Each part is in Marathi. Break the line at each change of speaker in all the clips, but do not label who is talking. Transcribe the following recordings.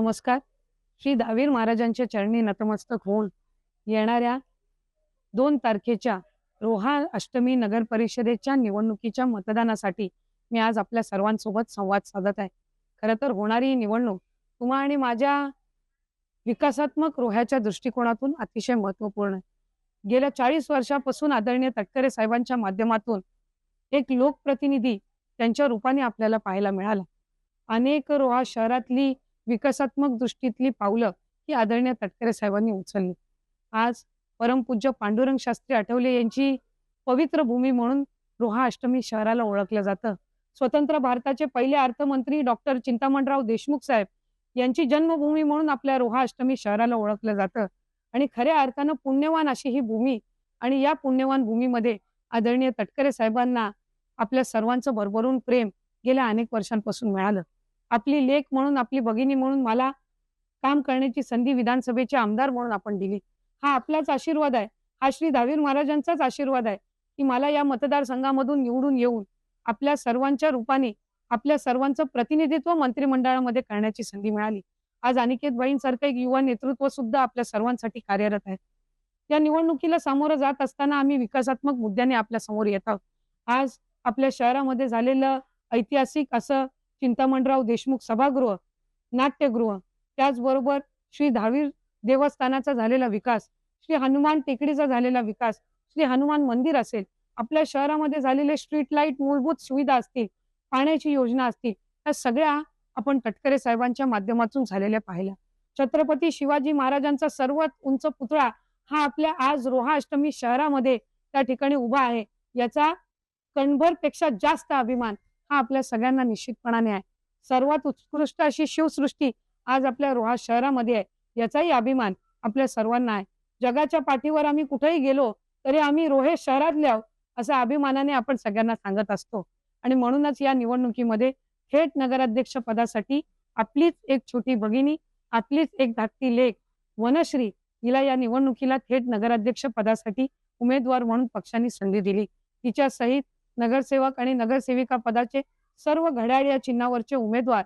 नमस्कार. श्री दावीर महाराजांच्या चरणी नतमस्तक होऊन येणाऱ्या दोन तारखेच्या रोहा अष्टमी नगर परिषदेच्या निवडणुकीच्या मतदानासाठी मी आज आपल्या सर्वांसोबत संवाद साधत आहे. खरं तर होणारी ही निवडणूक तुम्हा आणि माझ्या विकासात्मक रोह्याच्या दृष्टिकोनातून अतिशय महत्त्वपूर्ण आहे. गेल्या चाळीस वर्षापासून आदरणीय तटकरे साहेबांच्या माध्यमातून एक लोकप्रतिनिधी त्यांच्या रूपाने आपल्याला पाहायला मिळाला. अनेक रोहा शहरातली विकासात्मक दृष्टीतली पावलं ही आदरणीय तटकरे साहेबांनी उचलली. आज परमपूज्य पांडुरंग शास्त्री आठवले यांची पवित्र भूमी म्हणून रोहा अष्टमी शहराला ओळखलं जातं. स्वतंत्र भारताचे पहिले अर्थमंत्री डॉक्टर चिंतामणराव देशमुख साहेब यांची जन्मभूमी म्हणून आपल्या रोहा अष्टमी शहराला ओळखलं जातं. आणि खऱ्या अर्थानं पुण्यवान अशी ही भूमी आणि या पुण्यवान भूमीमध्ये आदरणीय तटकरे साहेबांना आपल्या सर्वांचं भरभरून प्रेम गेल्या अनेक वर्षांपासून मिळालं. आपली लेख म्हणून आपली भगिनी म्हणून मला काम करण्याची संधी विधानसभेचे आमदार म्हणून आपण दिली. हा आपलाच आशीर्वाद आहे. हा श्री दावीर महाराजांचाच आशीर्वाद आहे की मला या मतदारसंघामधून निवडून येऊन आपल्या सर्वांच्या रूपाने आपल्या सर्वांचं प्रतिनिधित्व मंत्रिमंडळामध्ये करण्याची संधी मिळाली. आज अनिकेत भाईंसारखं एक युवा नेतृत्व सुद्धा आपल्या सर्वांसाठी कार्यरत आहे. या निवडणुकीला सामोरं जात असताना आम्ही विकासात्मक मुद्द्याने आपल्यासमोर येत आहोत. आज आपल्या शहरामध्ये झालेलं ऐतिहासिक असं चिंतामणराव देशमुख सभागृह नाट्यगृह त्याचबरोबर श्री दहावीर देवस्थानाचा झालेला विकास श्री हनुमान टेकडीचा झालेला विकास श्री हनुमान मंदिर असेल आपल्या शहरामध्ये झालेले स्ट्रीट लाइट मूलभूत सुविधा असतील पाण्याची योजना असतील या सगळ्या आपण तटकरे साहेबांच्या माध्यमातून झालेल्या पाहिल्या. छत्रपती शिवाजी महाराजांचा सर्वात उंच पुतळा हा आपल्या आज रोहा अष्टमी शहरामध्ये त्या ठिकाणी उभा आहे याचा कणभरपेक्षा जास्त अभिमान हा आपल्या सगळ्यांना निश्चितपणाने आहे. सर्वात उत्कृष्ट अशी शिवसृष्टी आज आपल्या रोहा शहरामध्ये आहे. याचाही अभिमान आपल्या सर्वांना आहे. जगाच्या पाठीवर आम्ही कुठेही गेलो तरी आम्ही रोहे शहरातले आहोत असं अभिमानाने आपण सगळ्यांना सांगत असतो. आणि म्हणूनच या निवडणुकीमध्ये थेट नगराध्यक्ष पदासाठी आपलीच एक छोटी भगिनी आपलीच एक धाकटी लेख वनश्री हिला या निवडणुकीला थेट नगराध्यक्ष पदासाठी उमेदवार म्हणून पक्षाने संधी दिली. तिच्या सहित नगरसेवक आणि नगरसेविका पदाचे सर्व घड्याळ या चिन्हावरचे उमेदवार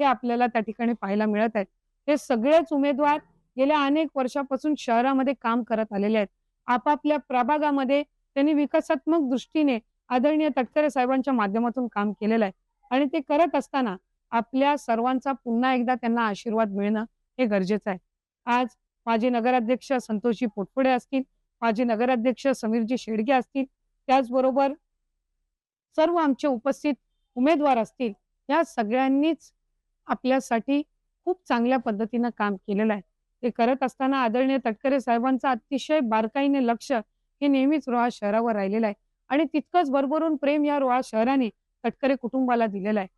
हे आपल्याला त्या ठिकाणी पाहायला मिळत आहेत. हे सगळेच उमेदवार गेल्या अनेक वर्षापासून शहरामध्ये काम करत आलेले आहेत. आपापल्या प्रभागामध्ये त्यांनी विकासात्मक दृष्टीने आदरणीय तटकरे साहेबांच्या माध्यमातून काम केलेलं आहे. आणि ते करत असताना आपल्या सर्वांचा पुन्हा एकदा त्यांना आशीर्वाद मिळणं हे गरजेचं आहे. आज माजी नगराध्यक्ष संतोषजी पोटपुडे असतील माजी नगराध्यक्ष समीरजी शेडगे असतील त्याचबरोबर सर्व आमचे उपस्थित उमेदवार असतील या सगळ्यांनीच आपल्यासाठी खूप चांगल्या पद्धतीनं काम केलेलं आहे. ते करत असताना आदरणीय तटकरे साहेबांचं अतिशय बारकाईने लक्ष हे नेहमीच रोहा शहरावर राहिलेलं आहे. आणि तितकंच भरभरून प्रेम या रोहा शहराने तटकरे कुटुंबाला दिलेलं आहे.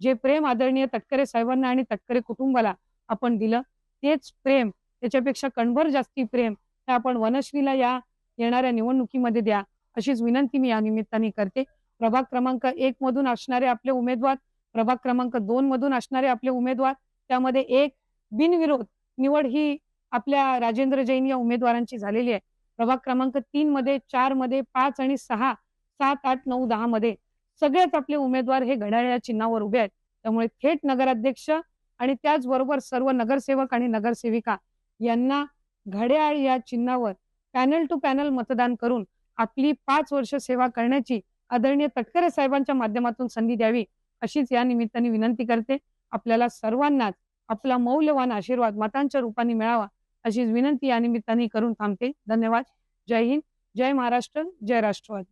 जे प्रेम आदरणीय तटकरे साहेबांना आणि तटकरे कुटुंबाला आपण दिलं तेच प्रेम त्याच्यापेक्षा कणभर जास्ती प्रेम हे आपण वनश्रीला या येणाऱ्या निवडणुकीमध्ये द्या अशीच विनंती मी या निमित्ताने करते. प्रभाग क्रमांक एक मधून असणारे आपले उमेदवार प्रभाग क्रमांक दोन मधून असणारे आपले उमेदवार त्यामध्ये एक बिनविरोध निवड ही आपल्या राजेंद्र जैन या उमेदवारांची झालेली आहे. प्रभाग क्रमांक तीन मध्ये चारमध्ये पाच आणि सहा सात आठ नऊ दहा मध्ये सगळेच आपले उमेदवार हे घड्याळ्या चिन्हावर उभे आहेत. त्यामुळे थेट नगराध्यक्ष आणि त्याचबरोबर सर्व नगरसेवक आणि नगरसेविका यांना घड्याळ या चिन्हावर पॅनल टू पॅनल मतदान करून आपली पाच वर्ष सेवा करण्याची आदरणीय तटकरे साहेबांच्या माध्यमातून संधी द्यावी अशीच या निमित्ताने विनंती करते. आपल्याला सर्वांनाच आपला मौल्यवान आशीर्वाद मतांच्या रूपाने मिळावा अशीच विनंती या निमित्ताने करून थांबते. धन्यवाद. जय हिंद. जय महाराष्ट्र. जय राष्ट्रवाद.